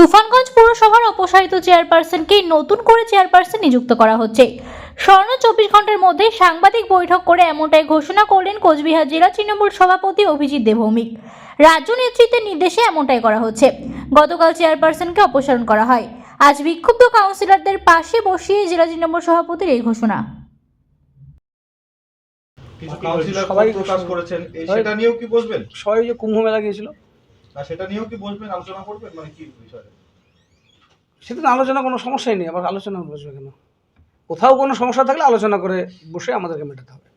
তুফানগঞ্জ পুরসভার অপসারিত চেয়ারপারসনকে নতুন করে চেয়ারপারসন নিযুক্ত করা হচ্ছে। স্বর্ণ চব্বিশ ঘণ্টার মধ্যে সাংবাদিক বৈঠক করে এমনটাই ঘোষণা করলেন কোচবিহার জেলা তৃণমূল সভাপতি অভিজিৎ দেবভৌমিক রাজ্য নেতৃত্বের নির্দেশে এমনটাই করা হচ্ছে। গতকাল চেয়ারপারসনকে অপসারণ করা হয়। আজ বিক্ষুব্ধ কাউন্সিলরদের পাশে বসিয়ে জেলা তৃণমূল সভাপতির এই ঘোষণা। কিছু কাউন্সিলর সবাই প্রকাশ করেছেন এই সেটা নিয়েও কি বসবেন? সবাই যে কুম্ভ মেলা গিয়েছিল সেটা নিয়েও কি বসবেন, আলোচনা করবেন? মানে কি বিষয়টা সেটা নিয়ে আলোচনা কোনো সমস্যাই নেই, আবার আলোচনা বসবে কেন? কোথাও কোনো সমস্যা থাকলে আলোচনা করে বসে আমাদেরকে মেটাতে হবে।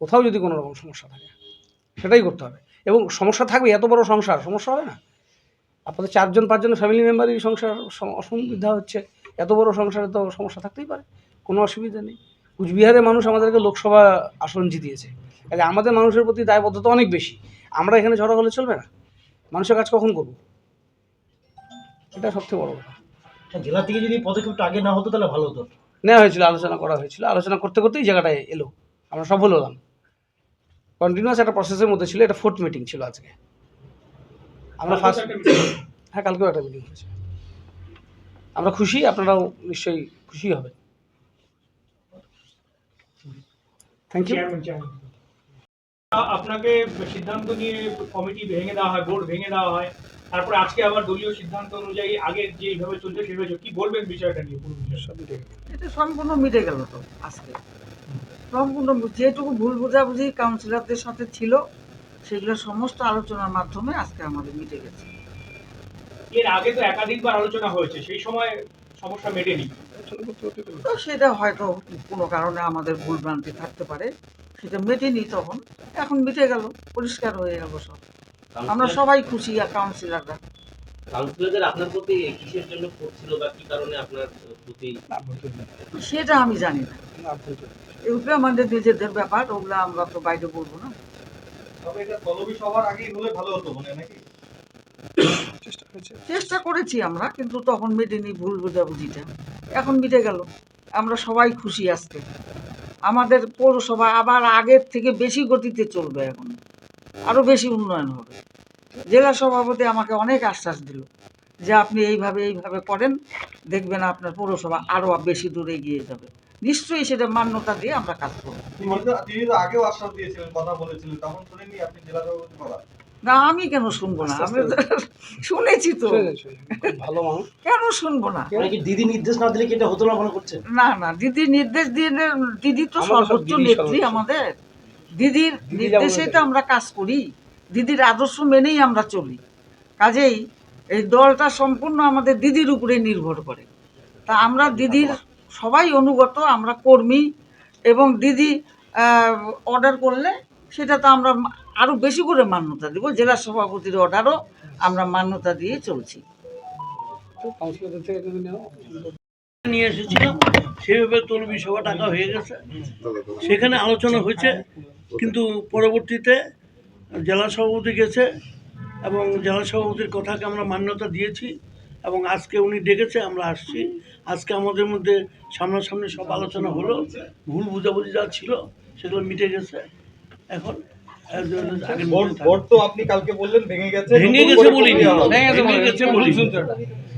কোথাও যদি কোনো রকম সমস্যা থাকে, সেটাই করতে হবে। এবং সমস্যা থাকবে, এত বড় সংসার, সমস্যা হবে না? আপনাদের চারজন, পাঁচজন ফ্যামিলি মেম্বারই সংসার অসুবিধা হচ্ছে, এত বড় সংসারে তো সমস্যা থাকতেই পারে, কোনো অসুবিধা নেই। কুচবিহারের মানুষ আমাদেরকে লোকসভা আসন জিতিয়েছে কাজে আমাদের মানুষের প্রতি দায়বদ্ধতা অনেক বেশি। আমরা এখানে ঝড়া হলে চলবে না? মানুষের কাজ কখন করব? এটা সবথেকে বড় কথা। জেলা থেকে যদি পদক্ষেপটা আগে না হতো তাহলে ভালো হতো। নেওয়া হয়েছিল আলোচনা করা হয়েছিল। আলোচনা করতে করতেই জায়গাটায় এলো। আমরা সফল হলাম। কন্টিনিউয়াস একটা প্রসেসের মধ্যে ছিল এটা ফোর্থ মিটিং ছিল আজকে। আমরা ফার্স্ট হ্যাঁ কালকেও একটা মিটিং হয়েছে। আমরা খুশি আপনারাও নিশ্চয়ই খুশি হবেন। থ্যাংক ইউ আপনাকে সিদ্ধান্ত নিয়ে কমিটি ভেঙে দেওয়া হয় বোর্ড ভেঙে দেওয়া হয়। তারপরে আজকে আবার দলীয় সিদ্ধান্ত অনুযায়ী আগে যেভাবে চলছে সেভাবে। কি বলবেন বিষয়টা নিয়ে পুরো? এটা সম্পূর্ণ মিটে গেল তো আজকে। সম্পূর্ণ যেটুকু ভুল বোঝাবুঝি কাউন্সিলরদের সাথে ছিল সেগুলো সমস্ত আলোচনার মাধ্যমে আজকে আমাদের মিটে গেছে। এর আগে তো একাধিকবার আলোচনা হয়েছে সেই সময় সমস্যা মেটেনি। সেটা হয়তো কোনো কারণে আমাদের ভুল ভ্রান্তি থাকতে পারে। সেটা মেটেনি তখন। এখন মিটে গেল পরিষ্কার হয়ে গেল সব। আমরা সবাই খুশি আর কাউন্সিলররা। কাউন্সিলরদের আপনার প্রতি কিসের জন্য করছিল বা কি কারণে আপনার প্রতি? সেটা আমি জানি না। এগুলো আমাদের নিজেদের ব্যাপার ওগুলো আমরা তো বাইরে বলব না। তবে এটা তলবি সবার আগেই হলে ভালো হতো মানে নাকি? চেষ্টা চেষ্টা করেছি আমরা কিন্তু তখন মেটেনি ভুল বোঝাবুঝিটা। এখন মিটে গেল। আমরা সবাই খুশি আজকে। আমাদের পৌরসভা আবার আগের থেকে বেশি গতিতে চলবে এখন। আরও বেশি উন্নয়ন হবে। জেলা সভাপতি আমাকে অনেক আশ্বাস দিল যে আপনি এইভাবে এইভাবে করেন, দেখবেন আপনার পৌরসভা আরও বেশি দূরে এগিয়ে যাবে। নিশ্চয়ই সেটা মান্যতা দিয়ে আমরা কাজ করব। আগেও আশ্বাস দিয়েছিলেন, কথা বলেছিলেন, তখন শুনেননি আপনি জেলা সভাপতি না আমি কেন শুনব না? আমি শুনেছি তো। ভালো মানুষ। কেন শুনব না? মানে দিদি নির্দেশ না দিলে কি এটা হতো না মনে করছেন না না দিদি নির্দেশ দিয়ে দিদি তো সর্বোচ্চ নেত্রী আমাদের। দিদির নির্দেশেই তো আমরা কাজ করি। দিদির আদর্শ মেনেই আমরা চলি। কাজেই এই দলটা সম্পূর্ণ আমাদের দিদির উপরে নির্ভর করে। তা আমরা দিদির সবাই অনুগত আমরা কর্মী এবং দিদি অর্ডার করলে সেটা তো আমরা আরও বেশি করে মান্যতা দিব জেলা সভাপতির অর্ডারও আমরা মান্যতা দিয়ে চলছি। নিয়ে এসেছিলাম সেভাবে তলবি সভা টাকা হয়ে গেছে। সেখানে আলোচনা হয়েছে কিন্তু পরবর্তীতে জেলা সভাপতি গেছে এবং জেলা সভাপতির কথাকে আমরা মান্যতা দিয়েছি এবং আজকে উনি ডেকেছে আমরা আসছি। আজকে আমাদের মধ্যে সামনাসামনি সব আলোচনা হলো ভুল বুঝাবুঝি যা ছিল সেগুলো মিটে গেছে। এখন এর জন্য আগের মতো বোর্ড তো আপনি কালকে বললেন ভেঙে গেছে ভেঙে গেছে বলিনি ভেঙে গেছে। বলিনি।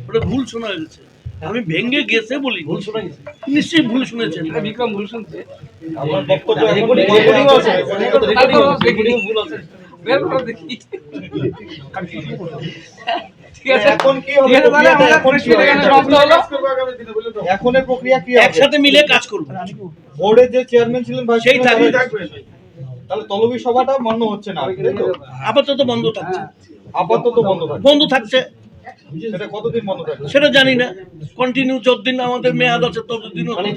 ওটা ভুল শোনা গেছে। আমি ভেঙে গেছে বলি ভুল শোনা গেছে। নিশ্চয়ই ভুল শুনেছেন। বিক্রম ভুল শুনছে। আমার বক্তব্য রেকর্ডিং- আছে। রেকর্ডিং ভুল আছে। বের করে দেখি। এখনের প্রক্রিয়া কি একসাথে মিলে কাজ করব। বোর্ডের যে চেয়ারম্যান ছিলেন সেই থাকবে। তাহলে তলবি সভাটা মান্য হচ্ছে না আপাতত বন্ধ থাকছে। আপাতত বন্ধ থাকবে বন্ধ থাকছে। সেটা কতদিন বন্ধ থাকবে? সেটা জানি না। কন্টিনিউ যতদিন আমাদের মেয়াদ আছে ততদিন মানে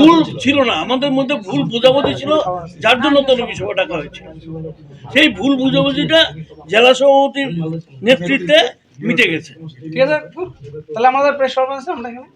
ভুল ছিল না। আমাদের মধ্যে ভুল বোঝাবুঝি ছিল যার জন্য তলবি সভা ডাকা হয়েছে। সেই ভুল বুঝাবুঝিটা জেলা সভাপতির নেতৃত্বে মিটে গেছে। ঠিক আছে তাহলে আমাদের প্রেস কনফারেন্সে আমরা এখানে